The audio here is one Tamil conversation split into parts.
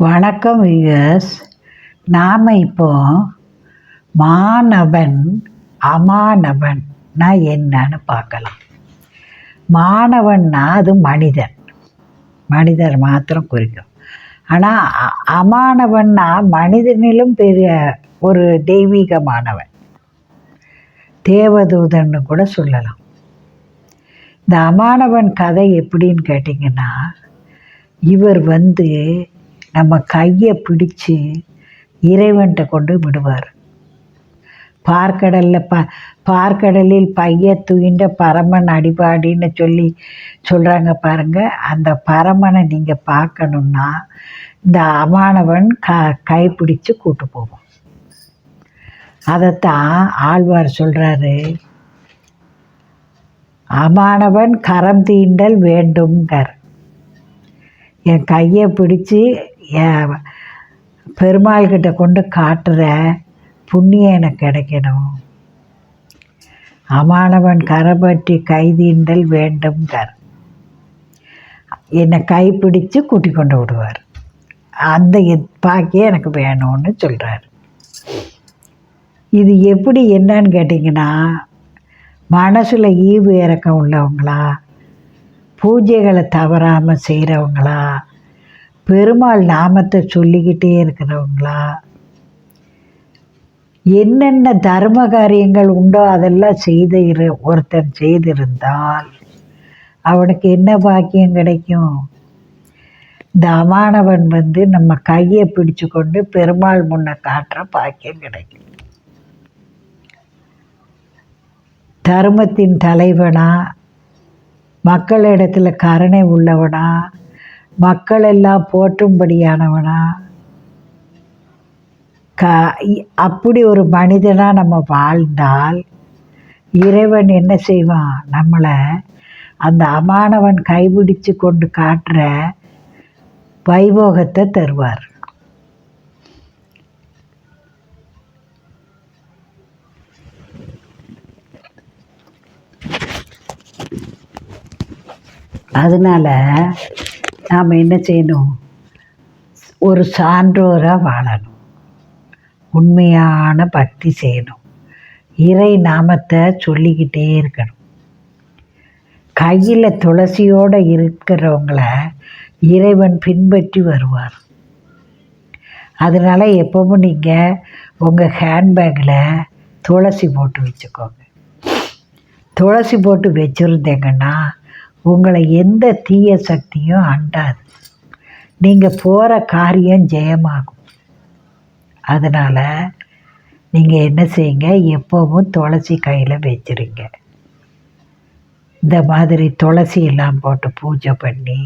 வணக்கம் வியூயர்ஸ் நாம் இப்போ மாணவன் அமானவன்னா என்னன்னு பார்க்கலாம். மாணவன்னா அது மனிதன். மனிதர் மாத்திரம் குறிக்கும். ஆனால் அமானவன்னா மனிதனிலும் பெரிய ஒரு தெய்வீகமானவன் தேவதூதன்னு கூட சொல்லலாம். இந்த அமானவன் கதை எப்படின்னு கேட்டிங்கன்னா இவர் வந்து நம்ம கையை பிடிச்சு இறைவன்கிட்ட கொண்டு விடுவார். பார்க்கடலில் ப பார்க்கடலில் பைய துயின்ற பரமன் அடிபாடின்னு சொல்லி சொல்கிறாங்க பாருங்கள் அந்த பரமனை நீங்கள் பார்க்கணுன்னா இந்த அமானவன் க கைப்பிடிச்சு கூட்டு போவோம் அதைத்தான் ஆழ்வார் சொல்கிறாரு அமானவன் கரம் தீண்டல் வேண்டும்ங்கார். என் கையை பிடிச்சி என் பெருமாள் கிட்ட கொண்டு காட்டுற புண்ணியம் எனக்கு கிடைக்கணும். அமானவன் கரபற்றி கைதீண்டல் வேண்டும்ங்கார் என்னை கைப்பிடித்து கூட்டி கொண்டு விடுவார். அந்த இத்- பாக்கியம் எனக்கு வேணும்னு சொல்கிறார் இது எப்படி என்னன்னு கேட்டிங்கன்னா மனசில் ஈவு இறக்கம் உள்ளவங்களா பூஜைகளை தவறாமல் செய்கிறவங்களா பெருமாள் நாமத்தை சொல்லிக்கிட்டே இருக்கிறவங்களா? என்னென்ன தர்ம காரியங்கள் உண்டோ அதெல்லாம் செய்து இரு ஒருத்தன் செய்திருந்தால் அவனுக்கு என்ன பாக்கியம் கிடைக்கும்? இந்த அமானவன் வந்து நம்ம கையை பிடிச்சு கொண்டு பெருமாள் முன்ன காட்டுற பாக்கியம் கிடைக்கும். தர்மத்தின் தலைவனா மக்களிடத்தில் கருணை உள்ளவனா மக்கள் எல்லாம் போற்றும்படியானவனா? க அப்படி ஒரு மனிதனாக நம்ம வாழ்ந்தால் இறைவன் என்ன செய்வான்? நம்மளை அந்த அமானவன் கைபிடிச்சு கொண்டு காட்டுற வைபோகத்தை தருவார். அதனால் நாம் என்ன செய்யணும்? ஒரு சான்றோராக வாழணும். உண்மையான பக்தி செய்யணும். இறை நாமத்தை சொல்லிக்கிட்டே இருக்கணும். கையில் துளசியோடு இருக்கிறவங்கள இறைவன் பின்பற்றி வருவார். அதனால் எப்பவும் நீங்கள் உங்கள் ஹேண்ட்பேக்கில் துளசி போட்டு வச்சுக்கோங்க. துளசி போட்டு வச்சுருந்தீங்கன்னா உங்களை எந்த தீய சக்தியும் அண்டாது. நீங்கள் போகிற காரியம் ஜெயமாகும். அதனால் நீங்கள் என்ன செய்யுங்க? எப்போவும் துளசி கையில் வச்சுருங்க. இந்த மாதிரி துளசி எல்லாம் போட்டு பூஜை பண்ணி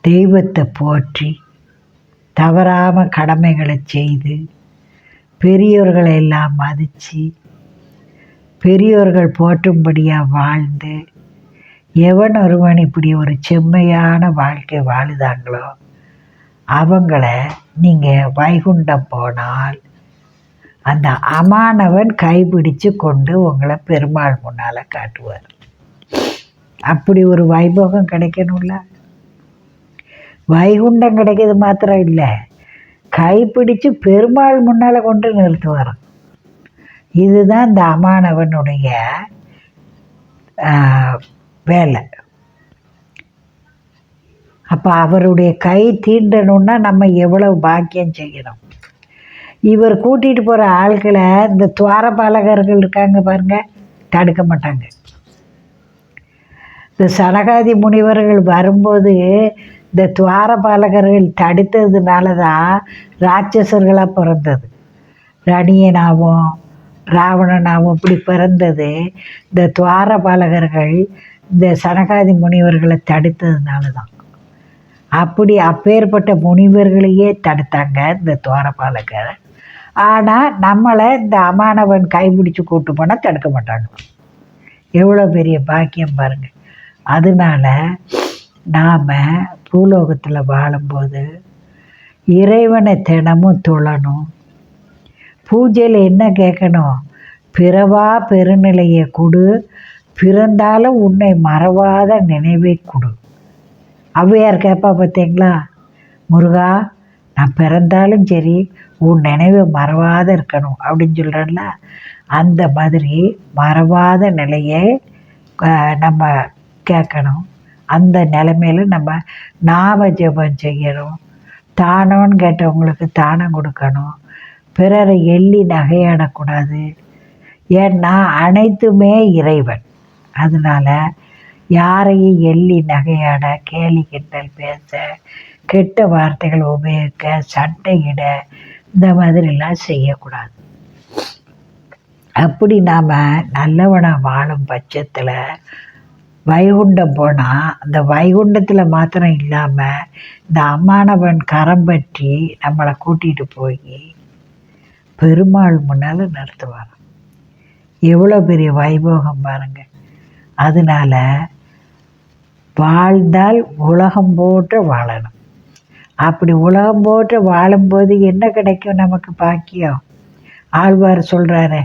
தெய்வத்தை போற்றி தவறாமல் கடமைகளை செய்து பெரியோர்களை எல்லாம் மதித்து பெரியோர்கள் போற்றும்படியாக வாழ்ந்து எவன் ஒருவன் இப்படி ஒரு செம்மையான வாழ்க்கை வாழுதாங்களோ அவங்கள நீங்கள் வைகுண்டம் போனால் அந்த அமானவன் கைப்பிடிச்சு கொண்டு உங்களை பெருமாள் முன்னால் காட்டுவார். அப்படி ஒரு வைபோகம் கிடைக்கணும்ல? வைகுண்டம் கிடைக்கிறது மாத்திரம் இல்லை கைப்பிடிச்சு பெருமாள் முன்னால் கொண்டு நிறுத்துவார். இதுதான் இந்த அமானவனுடைய வேலை. அப்போ அவருடைய கை தீண்டணும்னா நம்ம எவ்வளவு பாக்கியம் செய்யணும். இவர் கூட்டிகிட்டு போகிற ஆள்களை இந்த துவாரபாலகர்கள் இருக்காங்க பாருங்க தடுக்க மாட்டாங்க. இந்த சனகாதி முனிவர்கள் வரும்போது இந்த துவாரபாலகர்கள் தடுத்ததுனால தான் ராட்சசர்களாக பிறந்தது. ரணியனாகவும் ராவணனாகவும் இப்படி பிறந்தது. இந்த துவாரபாலகர்கள் இந்த சனகாதி முனிவர்களை தடுத்ததுனால தான் அப்படி அப்பேற்பட்ட முனிவர்களையே தடுத்தாங்க இந்த துவாரபாலகர். ஆனால் நம்மளை இந்த அமானவன் கைபிடிச்சு கூட்டு போனால் தடுக்க மாட்டாங்க. எவ்வளோ பெரிய பாக்கியம் பாருங்க. அதனால நாம் பூலோகத்தில் வாழும்போது இறைவனை தினமும் தொழணும். பூஜையில் என்ன கேட்கணும்? பிறவா பெருநிலையை கொடு பிறந்தாலும் உன்னை மறவாத நினைவை கொடு. ஔவையார் கேட்பா பார்த்தீங்களா? முருகா நான் பிறந்தாலும் சரி உன் நினைவை மறவாத இருக்கணும் அப்படின்னு சொல்கிறேன்ல அந்த மாதிரி மறவாத நிலையை நம்ம கேட்கணும். அந்த நிலைமையில் நம்ம நாம ஜபம் செய்யணும். தானம்னு கேட்டவங்களுக்கு தானம் கொடுக்கணும். பிறரை எள்ளி நகையாடக்கூடாது. ஏன்னா அனைத்துமே இறைவன். அதனால யாரையும் எள்ளி நகையாட கேலி கிண்டல் பேச கெட்ட வார்த்தைகள் உபயோகிக்க சண்டையிட இந்த மாதிரிலாம் செய்யக்கூடாது. அப்படி நாம் நல்லவனாக வாழும் பட்சத்தில் வைகுண்டம் போனால் அந்த வைகுண்டத்தில் மாத்திரம் இல்லாமல் இந்த அம்மானவன் கரம் பற்றி நம்மளை கூட்டிகிட்டு போய் பெருமாள் முன்னால் நிறுத்துவார் எவ்வளோ பெரிய வைபோகம் பாருங்க. அதனால வாழ்ந்தால் உலகம் போட்டு வாழணும். அப்படி உலகம் போட்டு வாழும்போது என்ன கிடைக்கும் நமக்கு பாக்கியம்? ஆழ்வார் சொல்கிறாரு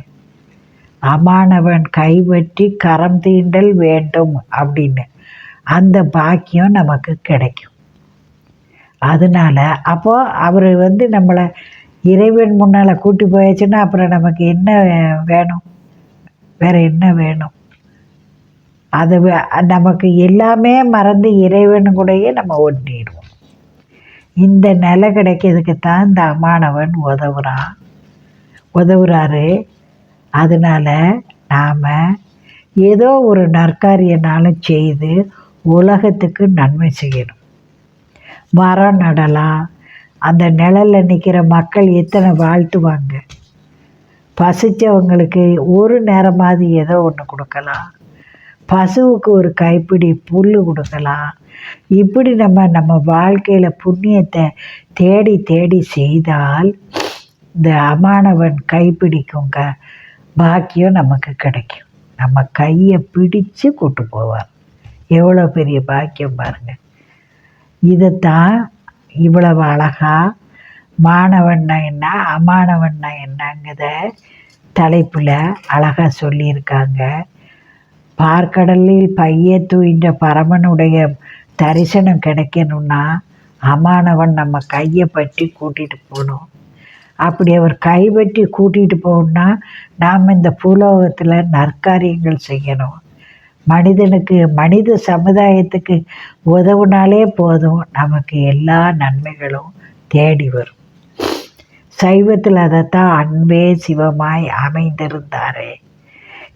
அமானவன் கைவற்றி கரம் தீண்டல் வேண்டும் அப்படின்னு. அந்த பாக்கியம் நமக்கு கிடைக்கும். அதனால அப்போது அவர் வந்து நம்மளை இறைவன் முன்னால் கூட்டி போயாச்சுன்னா அப்புறம் நமக்கு என்ன வேணும்? வேறு என்ன வேணும்? அது நமக்கு எல்லாமே மறந்து இறைவன் கூடயே நம்ம ஒட்டிடுவோம் இந்த நிலை கிடைக்கிறதுக்கு தான் இந்த அம்மானவன் உதவுறான் உதவுறாரு. அதனால நாம் ஏதோ ஒரு நற்காரியனாலும் செய்து உலகத்துக்கு நன்மை செய்யணும். மரம் நடலாம். அந்த நிழலில் நிற்கிற மக்கள் எத்தனை வாழ்த்துவாங்க. பசித்தவங்களுக்கு ஒரு நேரமாவது ஏதோ ஒன்று கொடுக்கலாம். பசுவுக்கு ஒரு கைப்பிடி புல் கொடுக்கலாம். இப்படி நம்ம நம்ம வாழ்க்கையில் புண்ணியத்தை தேடி தேடி செய்தால் இந்த அமானவன் கைப்பிடிக்குங்க. பாக்கியம் நமக்கு கிடைக்கும். நம்ம கையை பிடிச்சு கூட்டு போவார். எவ்வளோ பெரிய பாக்கியம் பாருங்க. இதைத்தான் இவ்வளவு அழகாக மாணவன்னா என்ன அமானவன்னா என்னங்கிறத தலைப்பில் அழகாக சொல்லியிருக்காங்க. பார்க்கடலில் பைய தூயின்ற பரமனுடைய தரிசனம் கிடைக்கணும்னா அமானவன் நம்ம கையை பற்றி கூட்டிகிட்டு போகணும். அப்படி அவர் கைப்பற்றி கூட்டிகிட்டு போகணும்னா நாம் இந்த பூலோகத்தில் நற்காரியங்கள் செய்யணும். மனிதனுக்கு மனித சமுதாயத்துக்கு உதவுனாலே போதும். நமக்கு எல்லா நன்மைகளும் தேடி வரும். சைவத்தில் அதைத்தான் அன்பே சிவமாய் அமைந்திருந்தாரே.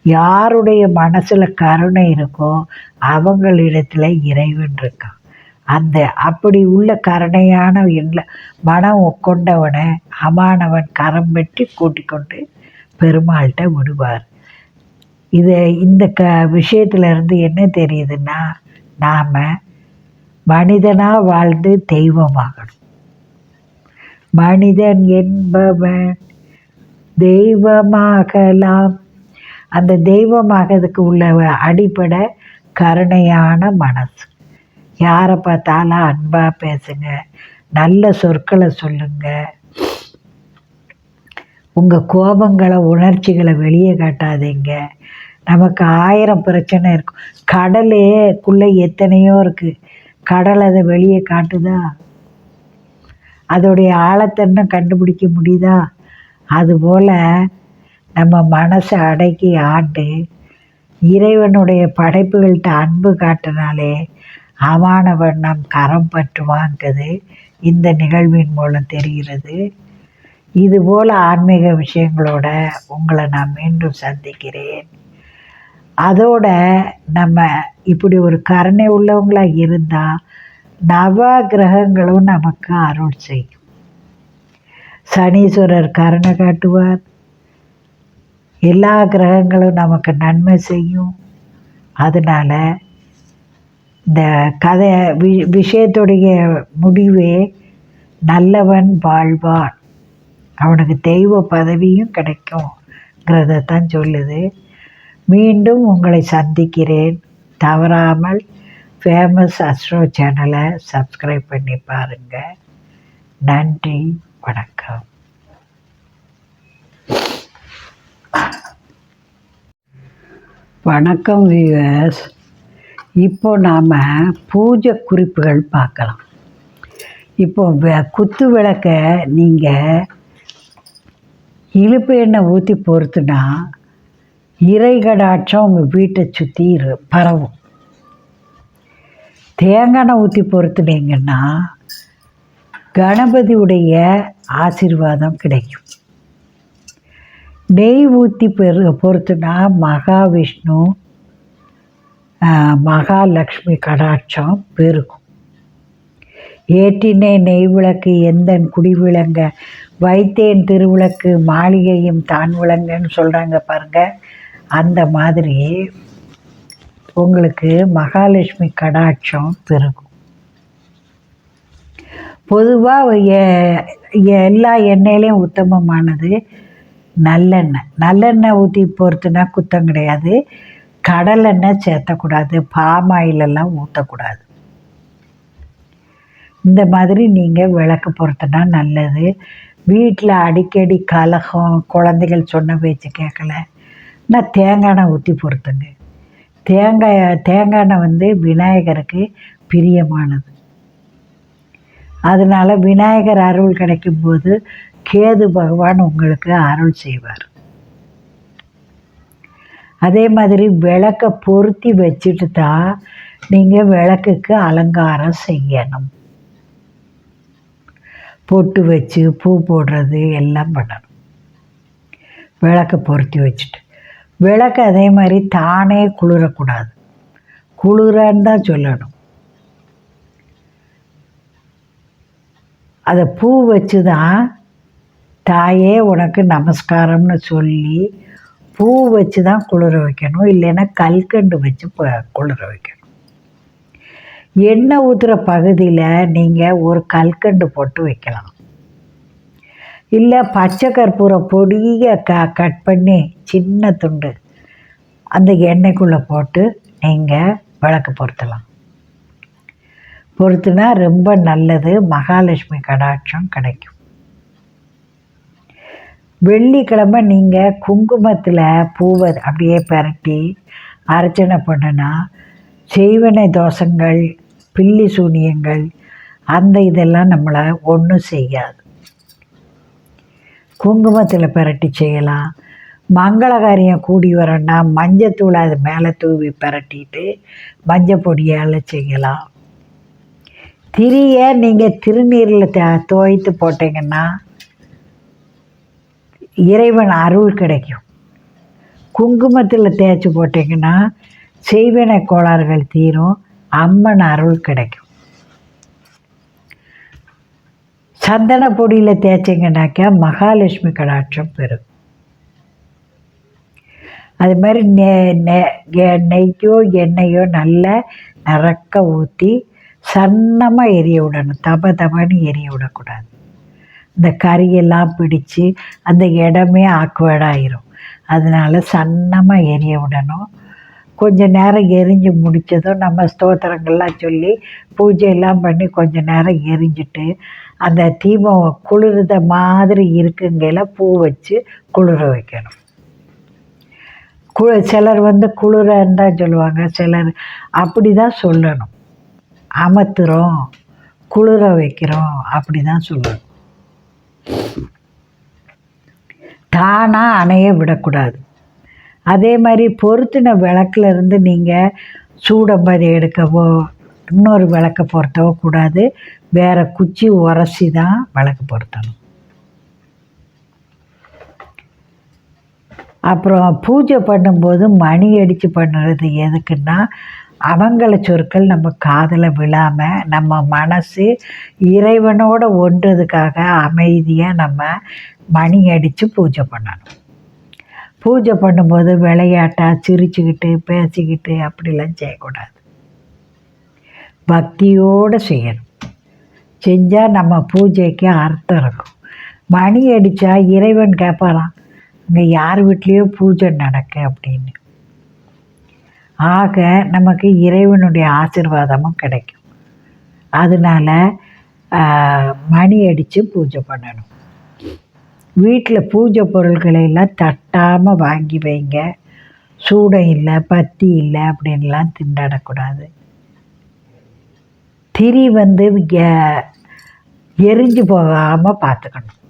யாருடைய மனசில் கருணை இருக்கோ அவங்களிடத்துல இறைவன் இருக்கான். அந்த அப்படி உள்ள கருணையான இல்லை மனம் கொண்டவனை அமானவன் கரம் பெற்றி கூட்டிக் கொண்டு பெருமாள்கிட்ட விடுவார். இது இந்த க விஷயத்துலேருந்து என்ன தெரியுதுன்னா நாம் மனிதனாக வாழ்ந்து தெய்வமாகணும். மனிதன் என்பவன் தெய்வமாகலாம். அந்த தெய்வமாகிறதுக்கு உள்ள அடிப்படை கருணையான மனசு. யாரை பார்த்தாலும் அன்பாக பேசுங்க. நல்ல சொற்களை சொல்லுங்க. உங்கள் கோபங்களை உணர்ச்சிகளை வெளியே காட்டாதீங்க. நமக்கு ஆயிரம் பிரச்சனை இருக்கும். கடலுக்குள்ளே எத்தனையோ இருக்குது கடல் அதை வெளியே காட்டுதா? அதோடைய ஆழத்தை இன்னும் கண்டுபிடிக்க முடியுதா? அதுபோல் நம்ம மனசை அடக்கி ஆண்டு இறைவனுடைய படைப்புகள்கிட்ட அன்பு காட்டினாலே அவானவன் நம் கரம் பற்றுவாங்கிறது இந்த நிகழ்வின் மூலம் தெரிகிறது. இதுபோல் ஆன்மீக விஷயங்களோட உங்களை நான் மீண்டும் சந்திக்கிறேன். அதோட நம்ம இப்படி ஒரு கருணை உள்ளவங்களாக இருந்தால் நவ கிரகங்களும் நமக்கு அருள் செய்யும். சனீஸ்வரர் கருணை காட்டுவார். எல்லா கிரகங்களும் நமக்கு நன்மை செய்யும். அதனால் இந்த கதை வி விஷயத்துடைய முடிவே நல்லவன் வாழ்வான். அவனுக்கு தெய்வ பதவியும் கிடைக்கும்ங்கிறத தான் சொல்லுது. மீண்டும் உங்களை சந்திக்கிறேன். தவறாமல் ஃபேமஸ் அஸ்ட்ரோ சேனலை சப்ஸ்கிரைப் பண்ணி பாருங்கள் நன்றி வணக்கம். வணக்கம் வியூவர்ஸ் இப்போ நாம் பூஜை குறிப்புகள் பார்க்கலாம். இப்போ குத்து விளக்க நீங்கள் இழுப்பு எண்ணெய் ஊற்றி பொறுத்துனா இறை கடாட்சம் உங்கள் வீட்டை சுற்றி பரவும். தேங்காய் எண்ணெய் ஊற்றி பொறுத்துனீங்கன்னா கணபதியுடைய ஆசீர்வாதம் கிடைக்கும். நெய் ஊற்றி பெரு பொறுத்துனா மகாவிஷ்ணு மகாலட்சுமி கடாட்சம் பெருகும் ஏற்றினே நெய் விளக்கு எந்தன் குடி விளங்க? வைத்தேன் திருவிளக்கு மாளிகையும் தான் விளங்கன்னு சொல்கிறாங்க பாருங்க. அந்த மாதிரி உங்களுக்கு மகாலட்சுமி கடாட்சம் பெருகும் பொதுவாக எல்லா எண்ணெயிலையும் உத்தமமானது. நல்லெண்ணெய். நல்லெண்ணெய் ஊற்றி பொறுத்துனா குத்தம் கிடையாது. கடலெண்ணெய் சேர்த்தக்கூடாது. பாம் ஆயிலெல்லாம் ஊற்றக்கூடாது இந்த மாதிரி நீங்கள் விளக்கு பொறுத்துனா நல்லது. வீட்டில் அடிக்கடி கலகம் குழந்தைகள் சொன்ன பேச்சு கேட்கல. நான் தேங்காய் எண்ணெய் ஊற்றி பொறுத்துங்க. தேங்காய் தேங்காய் எண்ணெய் வந்து விநாயகருக்கு பிரியமானது. அதனால் விநாயகர் அருள் கிடைக்கும்போது கேது பகவான் உங்களுக்கு அருள் செய்வார். அதே மாதிரி விளக்கை பொருத்தி வச்சுட்டு தான் நீங்கள் விளக்குக்கு அலங்காரம் செய்யணும். பொட்டு வச்சு பூ போடுறது எல்லாம் பண்ணணும். விளக்கை பொருத்தி வச்சுட்டு. விளக்கு அதே மாதிரி தானே குளிரக்கூடாது. குளிரன்னு தான் சொல்லணும். அதை பூ வச்சு தான் தாயே உனக்கு நமஸ்காரம்னு சொல்லி பூ வச்சு தான் குளிர வைக்கணும். இல்லைன்னா கல்கண்டு வச்சு ப- குளிர வைக்கணும். எண்ணெய் ஊற்றுற பகுதியில் நீங்கள் ஒரு கல்கண்டு போட்டு வைக்கலாம். இல்லை பச்சை கற்பூர பொடியை க கட் பண்ணி சின்ன துண்டு அந்த எண்ணெய்க்குள்ளே போட்டு நீங்கள் விளக்கு பொருத்தலாம். பொறுத்துனா ரொம்ப நல்லது. மகாலட்சுமி கடாட்சம் கிடைக்கும். வெள்ளிக்கிழமை நீங்கள் குங்குமத்தில் பூவை அப்படியே பரட்டி அர்ச்சனை பண்ணுனா செய்வனை தோஷங்கள் பில்லி சூனியங்கள் அந்த இதெல்லாம் நம்மளை ஒன்றும் செய்யாது. குங்குமத்தில் பிரட்டி செய்யலாம். மங்களகாரியம் கூடி வரோன்னா மஞ்சத்தூள் அது மேலே தூவி பிரட்டிட்டு மஞ்சள் பொடியால் செய்யலாம். திரியை நீங்கள் திருநீரில் த துவைத்து போட்டிங்கன்னா இறைவன் அருள் கிடைக்கும். குங்குமத்தில் தேய்ச்சி போட்டிங்கன்னா செய்வினை கோளாறுகள் தீரும் அம்மன் அருள் கிடைக்கும். சந்தன பொடியில் தேய்ச்சிங்கனாக்கா மகாலட்சுமி கடாட்சம் பெறும். அது மாதிரி நெ நெ- நெய்யோ எண்ணெயோ நல்லா நிறக்க ஊற்றி சன்னமாக எரிய விடணும். தப தபன்னு எரிய விடக்கூடாது. இந்த கறியெல்லாம் பிடிச்சு அந்த இடமே ஆக்குவேடாயிரும் அதனால சன்னமாக எரிய விடணும். கொஞ்ச நேரம் எரிஞ்சு முடித்ததும் நம்ம ஸ்தோத்திரங்கள்லாம் சொல்லி பூஜையெல்லாம் பண்ணி கொஞ்ச நேரம் எரிஞ்சிட்டு அந்த தீபம் குளிர்த மாதிரி இருக்குங்கையில் பூ வச்சு குளிர வைக்கணும். கு சிலர் வந்து குளிரன்னு தான் சொல்லுவாங்க. சிலர் அப்படி தான் சொல்லணும். அமர்த்துறோம் குளிர வைக்கிறோம் அப்படி தான் சொல்லணும். தானாக அணைய விடக்கூடாது. அதே மாதிரி பொருத்தின விளக்குலேருந்து நீங்கள் சூடம்பதி எடுக்கவோ இன்னொரு விளக்க பொருத்தவோ கூடாது. வேறு குச்சி உரசி தான் விளக்கு பொருத்தணும். அப்புறம் பூஜை பண்ணும்போது மணி அடித்து பண்ணுறது எதுக்குன்னா அவங்கள சொற்கள் நம்ம காதில் விழாமல் நம்ம மனசு இறைவனோட ஒன்றதுக்காக அமைதியாக நம்ம மணி அடித்து பூஜை பண்ணணும். பூஜை பண்ணும்போது விளையாட்டாக சிரிச்சுக்கிட்டு பேசிக்கிட்டு அப்படிலாம் செய்யக்கூடாது. பக்தியோடு செய்யணும். செஞ்சால் நம்ம பூஜைக்கு அர்த்தம் இருக்கும். மணி அடித்தா இறைவன் கேட்பாராம் இங்கே யார் வீட்லேயோ பூஜை நடக்கு அப்படின்னு. ஆக நமக்கு இறைவனுடைய ஆசீர்வாதமும் கிடைக்கும். அதனால மணி அடித்து பூஜை பண்ணணும். வீட்டில் பூஜை பொருள்களை எல்லாம் தட்டாமல் வாங்கி வைங்க. சூடம் இல்லை பத்தி இல்லை அப்படின்லாம் திண்டாடக்கூடாது. திரி வந்து கே- எரிஞ்சு போகாமல் பார்த்துக்கணும்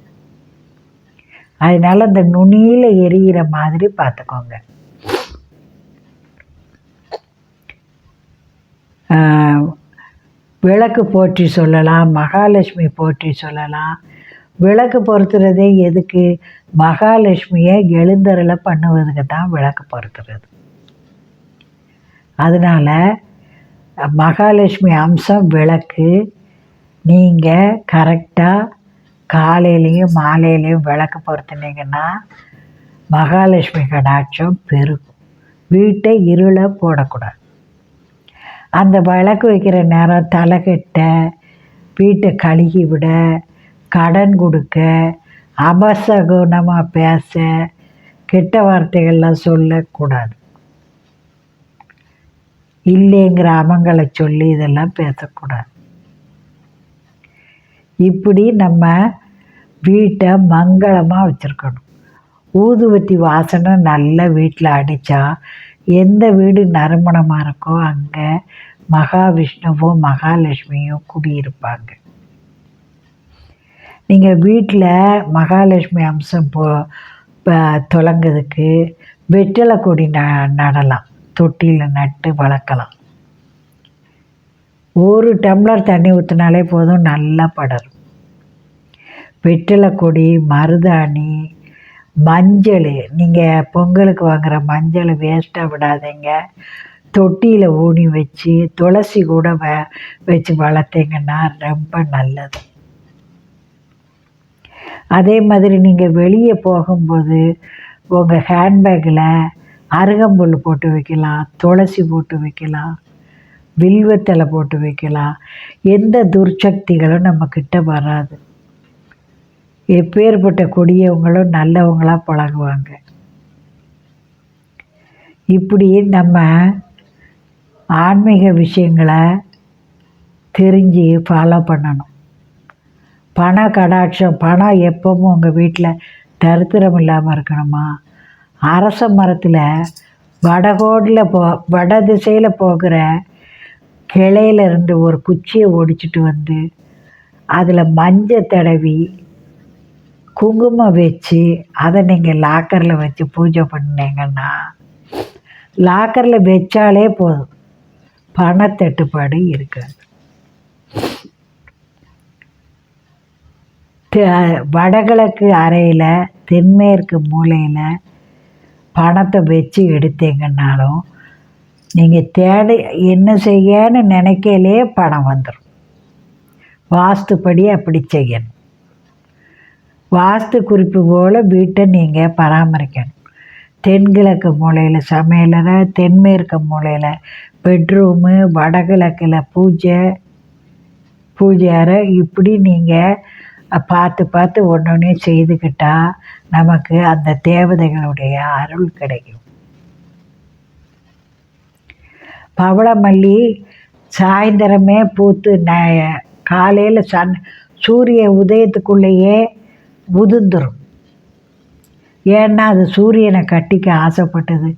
அதனால் அந்த நுனியில் எரியிற மாதிரி பார்த்துக்கோங்க விளக்கு போற்றி சொல்லலாம் மகாலட்சுமி போற்றி சொல்லலாம். விளக்கு பொருத்துறதே எதுக்கு? மகாலட்சுமியை எழுந்தருளை பண்ணுவதுக்கு தான் விளக்கு பொருத்துறது. அதனால் மகாலட்சுமி அம்சம் விளக்கு. நீங்கள் கரெக்டாக காலையிலையும் மாலையிலையும் விளக்கு பொருத்துனீங்கன்னா மகாலட்சுமி கடாட்சம் பெருகும். வீட்டை இருளை போடக்கூடாது. அந்த விளக்கு வைக்கிற நேரம் தலை கட்ட வீட்டை கழுகி விட கடன் கொடுக்க அபசகுணமாக பேச கெட்ட வார்த்தைகள்லாம் சொல்லக்கூடாது. இல்லைங்கிற அமங்களை சொல்லி இதெல்லாம் பேசக்கூடாது. இப்படி நம்ம வீட்டை மங்களமாக வச்சுருக்கணும். ஊதுவத்தி வாசனை நல்லா வீட்டில் அடித்தா எந்த வீடு நறுமணமாக இருக்கோ அங்கே மகாவிஷ்ணுவும் மகாலட்சுமியோ குடியிருப்பாங்க. நீங்கள் வீட்டில் மகாலட்சுமி அம்சம் போ ப- தொடங்குறதுக்கு வெற்றிலை கொடி ந நடலாம். தொட்டியில் நட்டு வளர்க்கலாம். ஒரு டம்ளர் தண்ணி ஊற்றினாலே போதும் நல்லா படரும். வெற்றிலை கொடி மருதாணி மஞ்சள். நீங்கள் பொங்கலுக்கு வாங்குகிற மஞ்சள் வேஸ்ட்டாக விடாதீங்க. தொட்டியில் ஊனி வச்சு துளசி கூட வ வச்சு வளர்த்தீங்கன்னா ரொம்ப நல்லது. அதே மாதிரி நீங்கள் வெளியே போகும்போது உங்கள் ஹேண்ட்பேக்கில் அருகம்புல் போட்டு வைக்கலாம் துளசி போட்டு வைக்கலாம் வில்வத்தலை போட்டு வைக்கலாம். எந்த துர்ச்சக்திகளும் நம்மக்கிட்ட வராது. எப்பேற்பட்ட கொடியவங்களும் நல்லவங்களாக பழகுவாங்க. இப்படி நம்ம ஆன்மீக விஷயங்களை தெரிஞ்சு ஃபாலோ பண்ணணும். பண கடாட்சம் பணம் எப்பவும் உங்கள் வீட்டில் தரித்திரம் இல்லாமல் இருக்கணுமா? அரச மரத்தில் வடகோடில் போ வட திசையில் போகிற கிளையில இருந்து ஒரு குச்சியை ஒடிச்சிட்டு வந்து அதில் மஞ்சள் தடவி குங்குமம் வச்சு அதை நீங்கள் லாக்கரில் வச்சு பூஜை பண்ணீங்கன்னா லாக்கரில் வச்சாலே போதும். பணத்தட்டுப்பாடு இருக்காது. வடகிழக்கு அறையில் தென்மேற்கு மூலையில் பணத்தை வச்சு எடுத்தீங்கன்னாலும் நீங்கள் தேடி என்ன செய்யன்னு நினைக்கலே பணம் வந்துடும் வாஸ்துப்படி அப்படி செய்யணும். வாஸ்து குறிப்பு போல் வீட்டை நீங்கள் பராமரிக்கணும். தென்கிழக்கு மூலையில் சமையலறை தென்மேற்கு மூலையில் பெட்ரூமு வடகிழக்கில் பூஜை பூஜை அறை இப்படி நீங்கள் பார்த்து பார்த்து ஒன்று ஒன்றே செய்துக்கிட்டால் நமக்கு அந்த தேவதைகளுடைய அருள் கிடைக்கும். பவளமல்லி சாயந்தரமே பூத்து ந காலையில் சன் சூரிய உதயத்துக்குள்ளேயே உதிர்ந்துரும். ஏன்னா அது சூரியனை கட்டிக்க ஆசைப்பட்டது.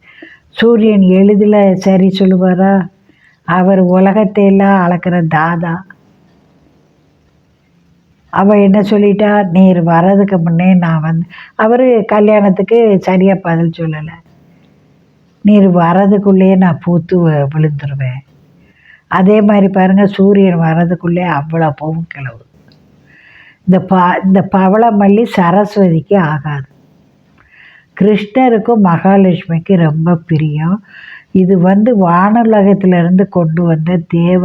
சூரியன் எளிதில் சரி சொல்லுவாரா? அவர் உலகத்தை எல்லாம் அளக்கிற தாதா. அவள் என்ன சொல்லிட்டா? நீர் வர்றதுக்கு முன்னே நான் வந்து அவர் கல்யாணத்துக்கு சரியாக பதில் சொல்லலை. நீர் வர்றதுக்குள்ளேயே நான் பூத்து விழுந்துருவேன். அதே மாதிரி பாருங்கள் சூரியன் வர்றதுக்குள்ளே அவ்வளோ பூவும் கிளவு இந்த ப இந்த பவளமல்லி சரஸ்வதிக்கு ஆகாது. கிருஷ்ணருக்கும் மகாலட்சுமிக்கு ரொம்ப பிரியம். இது வந்து வானுலகத்திலிருந்து கொண்டு வந்த தேவ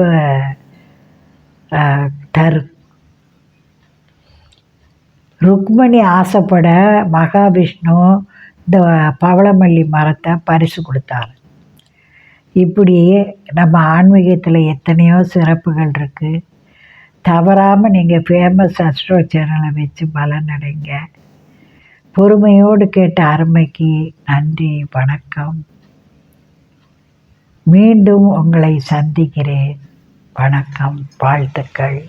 தரு. ருக்மணி ஆசைப்பட மகாவிஷ்ணு இந்த பவளமல்லி மரத்தை பரிசு கொடுத்தார். இப்படி நம்ம ஆன்மீகத்தில் எத்தனையோ சிறப்புகள் இருக்குது தவறாமல் நீங்கள் ஃபேமஸ் அஸ்ட்ரோ சேனலை வச்சு பலனடைங்க. பொறுமையோடு கேட்ட அருமைக்கு நன்றி வணக்கம். மீண்டும் உங்களை சந்திக்கிறேன். வணக்கம் வாழ்த்துக்கள்.